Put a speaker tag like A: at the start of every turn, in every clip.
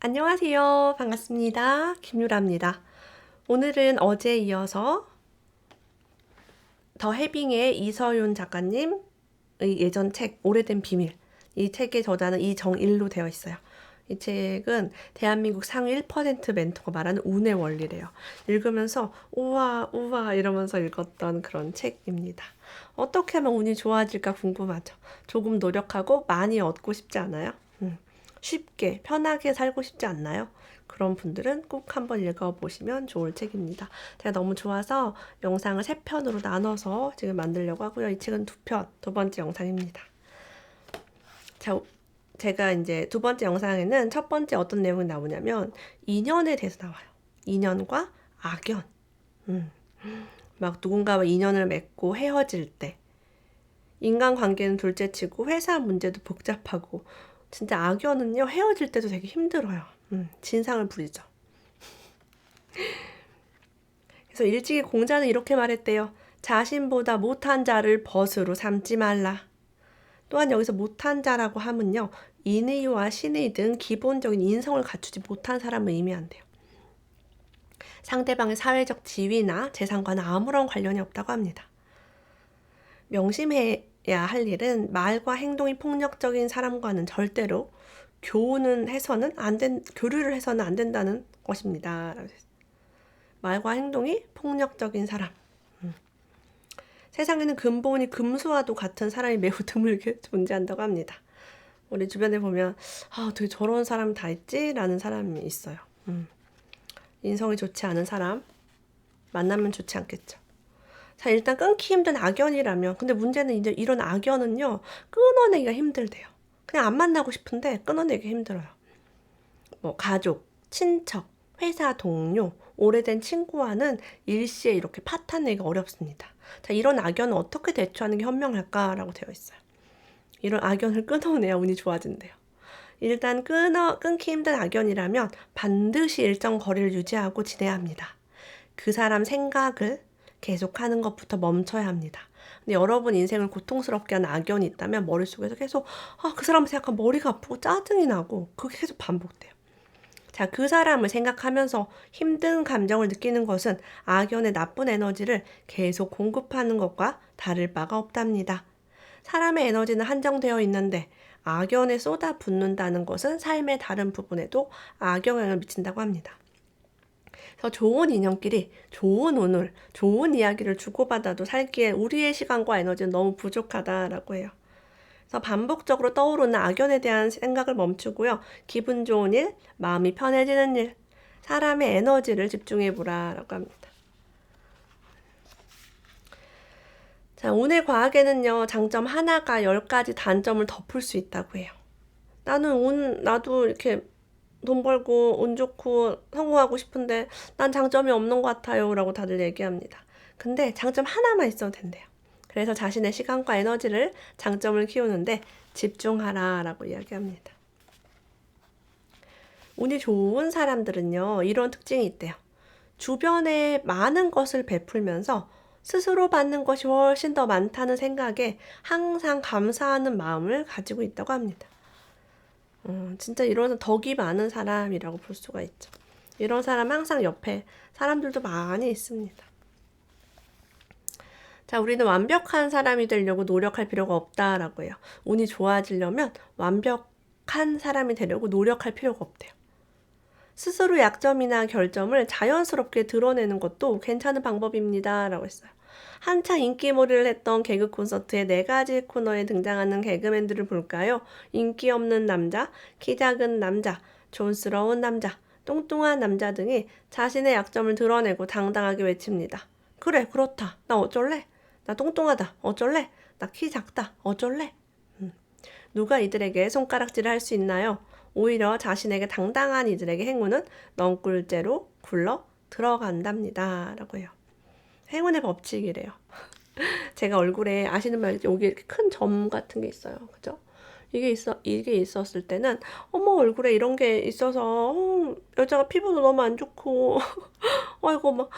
A: 안녕하세요. 반갑습니다. 김유라입니다. 오늘은 어제 이어서 더 해빙의 이서윤 작가님의 예전 책 오래된 비밀 이 책의 저자는 이정일로 되어 있어요. 이 책은 대한민국 상위 1% 멘토가 말하는 운의 원리래요. 읽으면서 우와 우와 이러면서 읽었던 그런 책입니다. 어떻게 하면 운이 좋아질까 궁금하죠. 조금 노력하고 많이 얻고 싶지 않아요? 음, 쉽게 편하게 살고 싶지 않나요? 그런 분들은 꼭 한번 읽어보시면 좋을 책입니다. 제가 너무 좋아서 영상을 세 편으로 나눠서 지금 만들려고 하고요. 이 책은 두 편, 두 번째 영상입니다. 자, 제가 이제 두 번째 영상에는 첫 번째 어떤 내용이 나오냐면 인연에 대해서 나와요. 인연과 악연. 음. 막 누군가와 인연을 맺고 헤어질 때 인간관계는 둘째치고 회사 문제도 복잡하고 진짜 악연은요 헤어질 때도 되게 힘들어요. 음, 진상을 부리죠. 그래서 일찍이 공자는 이렇게 말했대요. 자신보다 못한 자를 벗으로 삼지 말라. 또한 여기서 못한 자라고 하면요. 인의와 신의 등 기본적인 인성을 갖추지 못한 사람을 의미한대요. 상대방의 사회적 지위나 재산과는 아무런 관련이 없다고 합니다. 명심해야 할 일은 말과 행동이 폭력적인 사람과는 절대로 교훈은 해서는 안 된, 교류를 해서는 안 된다는 것입니다. 말과 행동이 폭력적인 사람. 음. 세상에는 근본이 금수와도 같은 사람이 매우 드물게 존재한다고 합니다. 우리 주변에 보면 아, 어떻게 저런 사람 다 있지 라는 사람이 있어요. 음. 인성이 좋지 않은 사람 만나면 좋지 않겠죠. 자, 일단 끊기 힘든 악연이라면 근데 문제는 이제 이런 악연은요. 끊어내기가 힘들대요. 그냥 안 만나고 싶은데 끊어내기 힘들어요. 뭐 가족, 친척, 회사 동료, 오래된 친구와는 일시에 이렇게 파탄내기 어렵습니다. 자, 이런 악연은 어떻게 대처하는 게 현명할까라고 되어 있어요. 이런 악연을 끊어내야 운이 좋아진대요. 일단 끊어, 끊기 힘든 악연이라면 반드시 일정 거리를 유지하고 지내야 합니다. 그 사람 생각을 계속하는 것부터 멈춰야 합니다. 근데 여러분 인생을 고통스럽게 하는 악연이 있다면 머릿속에서 계속 아, 그 사람한테 약간 머리가 아프고 짜증이 나고 그게 계속 반복돼요. 자, 그 사람을 생각하면서 힘든 감정을 느끼는 것은 악연의 나쁜 에너지를 계속 공급하는 것과 다를 바가 없답니다. 사람의 에너지는 한정되어 있는데 악연에 쏟아 붓는다는 것은 삶의 다른 부분에도 악영향을 미친다고 합니다. 그래서 좋은 인연끼리 좋은 오늘, 좋은 이야기를 주고받아도 살기에 우리의 시간과 에너지는 너무 부족하다라고 해요. 그래서 반복적으로 떠오르는 악연에 대한 생각을 멈추고요. 기분 좋은 일, 마음이 편해지는 일, 사람의 에너지를 집중해 보라라고 합니다. 자, 오늘 과학에는요, 장점 하나가 열 가지 단점을 덮을 수 있다고 해요. 나는 운, 나도 이렇게 돈 벌고 운 좋고 성공하고 싶은데 난 장점이 없는 것 같아요. 라고 다들 얘기합니다. 근데 장점 하나만 있어도 된대요. 그래서 자신의 시간과 에너지를 장점을 키우는데 집중하라 라고 이야기합니다. 운이 좋은 사람들은요, 이런 특징이 있대요. 주변에 많은 것을 베풀면서 스스로 받는 것이 훨씬 더 많다는 생각에 항상 감사하는 마음을 가지고 있다고 합니다. 어, 진짜 이런 덕이 많은 사람이라고 볼 수가 있죠. 이런 사람 항상 옆에 사람들도 많이 있습니다. 자, 우리는 완벽한 사람이 되려고 노력할 필요가 없다라고 해요. 운이 좋아지려면 완벽한 사람이 되려고 노력할 필요가 없대요. 스스로 약점이나 결점을 자연스럽게 드러내는 것도 괜찮은 방법입니다. 라고 했어요. 한창 인기몰이를 했던 개그 콘서트의 네 가지 코너에 등장하는 개그맨들을 볼까요? 인기 없는 남자, 키 작은 남자, 촌스러운 남자, 뚱뚱한 남자 등이 자신의 약점을 드러내고 당당하게 외칩니다. 그래, 그렇다. 나 어쩔래? 나 뚱뚱하다. 어쩔래? 나 키 작다. 어쩔래? 음. 누가 이들에게 손가락질을 할 수 있나요? 오히려 자신에게 당당한 이들에게 행운은 넝꿀째로 굴러 들어간답니다. 라고 해요. 행운의 법칙이래요. 제가 얼굴에 아시는 말 여기 큰 점 같은 게 있어요. 그죠? 이게 있어 이게 있었을 때는 어머 얼굴에 이런 게 있어서 어, 여자가 피부도 너무 안 좋고 어이고 막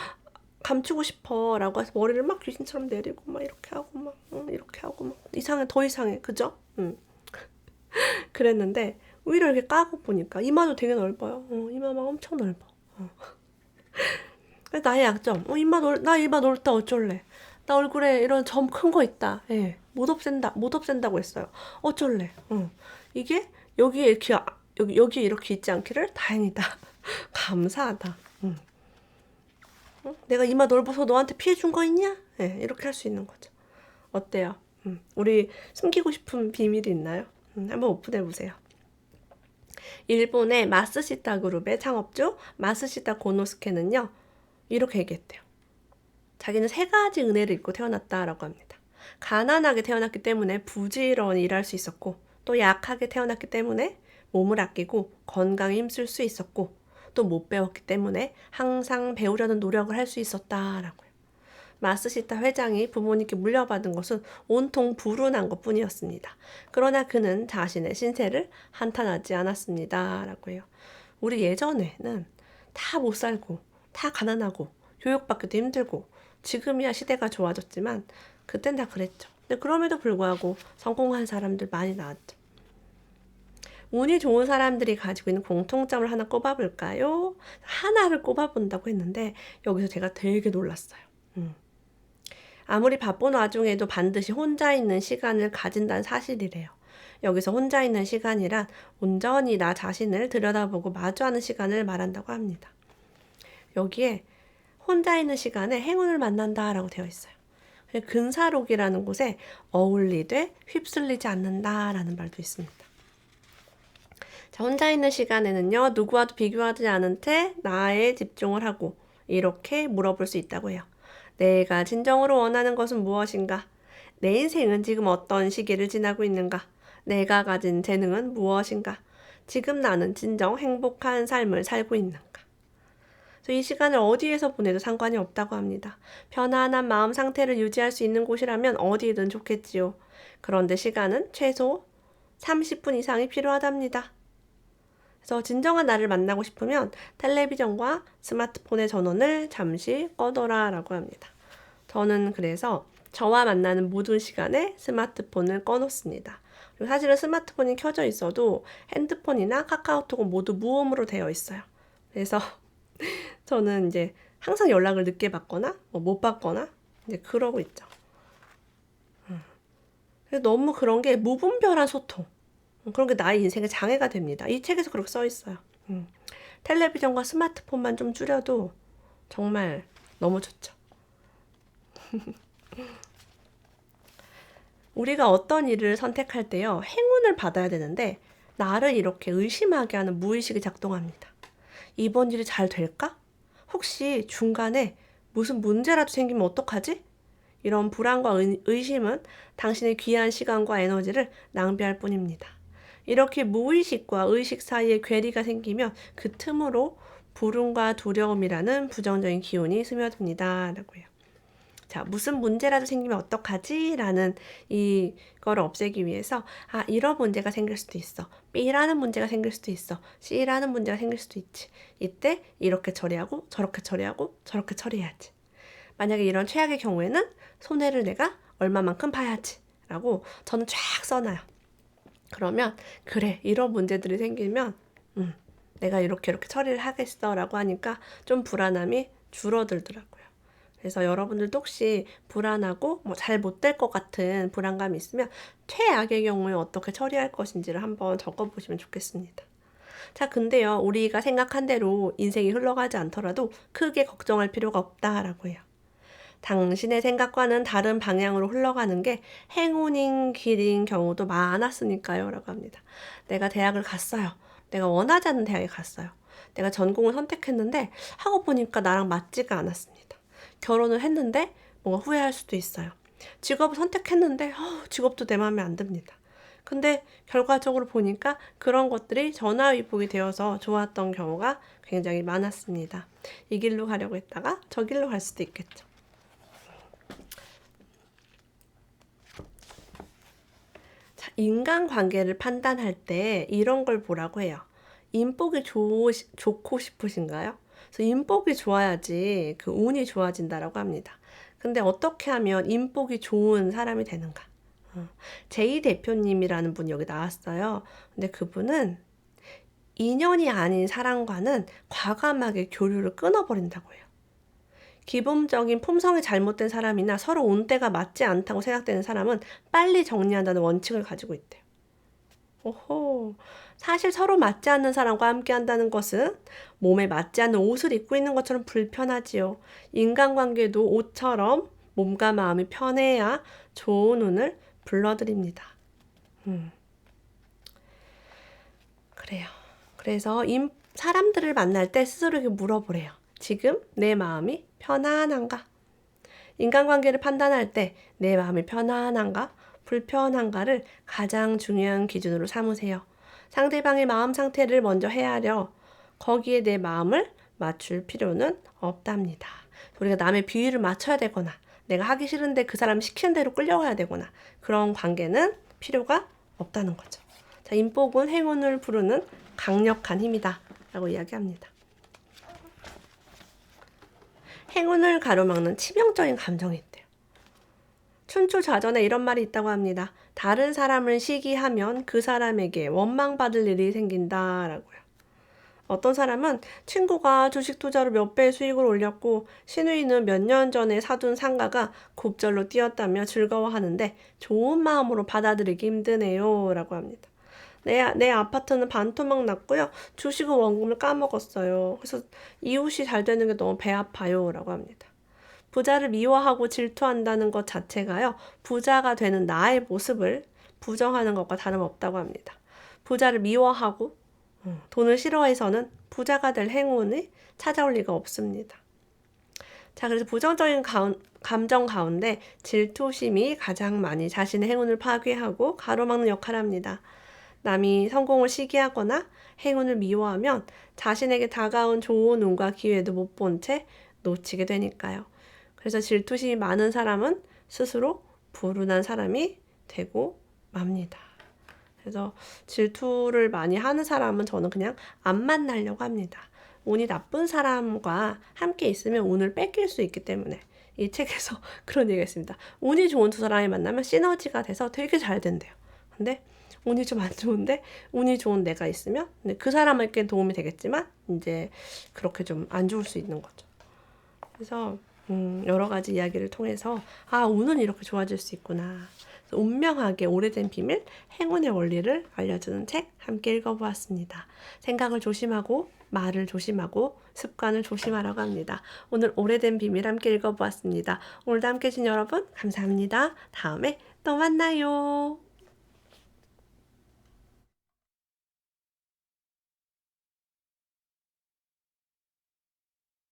A: 감추고 싶어라고 해서 머리를 막 귀신처럼 내리고 막 이렇게 하고 막 응, 이렇게 하고 막 이상해 더 이상해 그죠? 응. 그랬는데 위를 이렇게 까고 보니까 이마도 되게 넓어요. 어, 이마 막 엄청 넓어. 어. 나의 약점. 어, 이마 넓, 나 이마 넓다 어쩔래. 나 얼굴에 이런 점 큰 거 있다. 예. 못 없앤다. 못 없앤다고 했어요. 어쩔래. 어. 이게 여기에 이렇게 아- 여기 여기 이렇게 있지 않기를 다행이다. 감사하다. 응. 어? 내가 이마 넓어서 너한테 피해 준 거 있냐? 예. 이렇게 할 수 있는 거죠. 어때요? 음. 우리 숨기고 싶은 비밀이 있나요? 음, 한번 오픈해 보세요. 일본의 마스시타 그룹의 창업주 마스시타 고노스케는요. 이렇게 얘기했대요. 자기는 세 가지 은혜를 입고 태어났다라고 합니다. 가난하게 태어났기 때문에 부지런히 일할 수 있었고 또 약하게 태어났기 때문에 몸을 아끼고 건강에 힘쓸 수 있었고 또 못 배웠기 때문에 항상 배우려는 노력을 할 수 있었다라고요. 마스시타 회장이 부모님께 물려받은 것은 온통 불운한 것 뿐이었습니다. 그러나 그는 자신의 신세를 한탄하지 않았습니다. 라고 해요. 우리 예전에는 다 못 살고, 다 가난하고, 교육받기도 힘들고, 지금이야 시대가 좋아졌지만, 그땐 다 그랬죠. 근데 그럼에도 불구하고 성공한 사람들 많이 나왔죠. 운이 좋은 사람들이 가지고 있는 공통점을 하나 꼽아볼까요? 하나를 꼽아본다고 했는데, 여기서 제가 되게 놀랐어요. 음. 아무리 바쁜 와중에도 반드시 혼자 있는 시간을 가진다는 사실이래요. 여기서 혼자 있는 시간이란 온전히 나 자신을 들여다보고 마주하는 시간을 말한다고 합니다. 여기에 혼자 있는 시간에 행운을 만난다라고 되어 있어요. 근사록이라는 곳에 어울리되 휩쓸리지 않는다라는 말도 있습니다. 자, 혼자 있는 시간에는요, 누구와도 비교하지 않은 채 나에 집중을 하고 이렇게 물어볼 수 있다고 해요. 내가 진정으로 원하는 것은 무엇인가? 내 인생은 지금 어떤 시기를 지나고 있는가? 내가 가진 재능은 무엇인가? 지금 나는 진정 행복한 삶을 살고 있는가? 그래서 이 시간을 어디에서 보내도 상관이 없다고 합니다. 편안한 마음 상태를 유지할 수 있는 곳이라면 어디든 좋겠지요. 그런데 시간은 최소 30분 이상이 필요하답니다. 그래서 진정한 나를 만나고 싶으면 텔레비전과 스마트폰의 전원을 잠시 꺼둬라 라고 합니다. 저는 그래서 저와 만나는 모든 시간에 스마트폰을 꺼놓습니다. 그리고 사실은 스마트폰이 켜져 있어도 핸드폰이나 카카오톡은 모두 무음으로 되어 있어요. 그래서 저는 이제 항상 연락을 늦게 받거나 뭐 못 받거나 이제 그러고 있죠. 음. 너무 그런 게 무분별한 소통. 그런 게 나의 인생의 장애가 됩니다. 이 책에서 그렇게 써 있어요. 음. 텔레비전과 스마트폰만 좀 줄여도 정말 너무 좋죠. 우리가 어떤 일을 선택할 때요, 행운을 받아야 되는데, 나를 이렇게 의심하게 하는 무의식이 작동합니다. 이번 일이 잘 될까? 혹시 중간에 무슨 문제라도 생기면 어떡하지? 이런 불안과 의심은 당신의 귀한 시간과 에너지를 낭비할 뿐입니다. 이렇게 무의식과 의식 사이에 괴리가 생기면 그 틈으로 불운과 두려움이라는 부정적인 기운이 스며듭니다. 라고요. 자, 무슨 문제라도 생기면 어떡하지? 라는 이거를 없애기 위해서, 아, 이런 문제가 생길 수도 있어. B라는 문제가 생길 수도 있어. C라는 문제가 생길 수도 있지. 이때 이렇게 처리하고, 저렇게 처리하고, 저렇게 처리해야지. 만약에 이런 최악의 경우에는 손해를 내가 얼마만큼 봐야지. 라고 저는 쫙 써놔요. 그러면, 그래, 이런 문제들이 생기면, 음, 내가 이렇게 이렇게 처리를 하겠어. 라고 하니까 좀 불안함이 줄어들더라고요. 그래서 여러분들도 혹시 불안하고 뭐 잘 못 될 것 같은 불안감이 있으면 최악의 경우에 어떻게 처리할 것인지를 한번 적어보시면 좋겠습니다. 자, 근데요, 우리가 생각한 대로 인생이 흘러가지 않더라도 크게 걱정할 필요가 없다라고 해요. 당신의 생각과는 다른 방향으로 흘러가는 게 행운인 길인 경우도 많았으니까요. 라고 합니다. 내가 대학을 갔어요. 내가 원하지 않는 대학에 갔어요. 내가 전공을 선택했는데 하고 보니까 나랑 맞지가 않았습니다. 결혼을 했는데 뭔가 후회할 수도 있어요. 직업을 선택했는데 어, 직업도 내 마음에 안 듭니다. 근데 결과적으로 보니까 그런 것들이 전화위복이 되어서 좋았던 경우가 굉장히 많았습니다. 이 길로 가려고 했다가 저 길로 갈 수도 있겠죠. 자, 인간관계를 판단할 때 이런 걸 보라고 해요. 인복이 좋, 좋고 싶으신가요? 그래서 인복이 좋아야지 그 운이 좋아진다라고 합니다. 근데 어떻게 하면 인복이 좋은 사람이 되는가? 어, 제이 대표님이라는 분이 여기 나왔어요. 근데 그분은 인연이 아닌 사람과는 과감하게 교류를 끊어버린다고 해요. 기본적인 품성이 잘못된 사람이나 서로 온대가 맞지 않다고 생각되는 사람은 빨리 정리한다는 원칙을 가지고 있대요. 오호. 사실 서로 맞지 않는 사람과 함께 한다는 것은 몸에 맞지 않는 옷을 입고 있는 것처럼 불편하지요. 인간관계도 옷처럼 몸과 마음이 편해야 좋은 운을 불러드립니다. 음. 그래요. 그래서 임, 사람들을 만날 때 스스로에게 물어보래요. 지금 내 마음이 편안한가? 인간관계를 판단할 때 내 마음이 편안한가? 불편한가를 가장 중요한 기준으로 삼으세요. 상대방의 마음 상태를 먼저 헤아려 거기에 내 마음을 맞출 필요는 없답니다. 우리가 남의 비위를 맞춰야 되거나 내가 하기 싫은데 그 사람 시키는 대로 끌려가야 되거나 그런 관계는 필요가 없다는 거죠. 자, 인복은 행운을 부르는 강력한 힘이다. 라고 이야기합니다. 행운을 가로막는 치명적인 감정이 있대요. 춘추좌전에 이런 말이 있다고 합니다. 다른 사람을 시기하면 그 사람에게 원망받을 일이 생긴다라고요. 어떤 사람은 친구가 주식 투자로 몇 배의 수익을 올렸고 신우이는 몇 년 전에 사둔 상가가 곱절로 뛰었다며 즐거워하는데 좋은 마음으로 받아들이기 힘드네요. 라고 합니다. 내, 내 아파트는 반토막 났고요. 주식은 원금을 까먹었어요. 그래서 이웃이 잘 되는 게 너무 배 아파요. 라고 합니다. 부자를 미워하고 질투한다는 것 자체가요. 부자가 되는 나의 모습을 부정하는 것과 다름없다고 합니다. 부자를 미워하고 어, 돈을 싫어해서는 부자가 될 행운이 찾아올 리가 없습니다. 자, 그래서 부정적인 가운, 감정 가운데 질투심이 가장 많이 자신의 행운을 파괴하고 가로막는 역할을 합니다. 남이 성공을 시기하거나 행운을 미워하면 자신에게 다가온 좋은 운과 기회도 못 본 채 놓치게 되니까요. 그래서 질투심이 많은 사람은 스스로 불운한 사람이 되고 맙니다. 그래서 질투를 많이 하는 사람은 저는 그냥 안 만나려고 합니다. 운이 나쁜 사람과 함께 있으면 운을 뺏길 수 있기 때문에 이 책에서 그런 얘기가 있습니다. 운이 좋은 두 사람이 만나면 시너지가 돼서 되게 잘 된대요. 근데 운이 좀 안 좋은데 운이 좋은 내가 있으면 그 사람에게 도움이 되겠지만 이제 그렇게 좀 안 좋을 수 있는 거죠. 그래서 음, 여러 가지 이야기를 통해서 아 운은 이렇게 좋아질 수 있구나. 운명하게 오래된 비밀 행운의 원리를 알려주는 책 함께 읽어보았습니다. 생각을 조심하고 말을 조심하고 습관을 조심하라고 합니다. 오늘 오래된 비밀 함께 읽어보았습니다. 오늘도 함께 해주신 여러분 감사합니다. 다음에 또 만나요.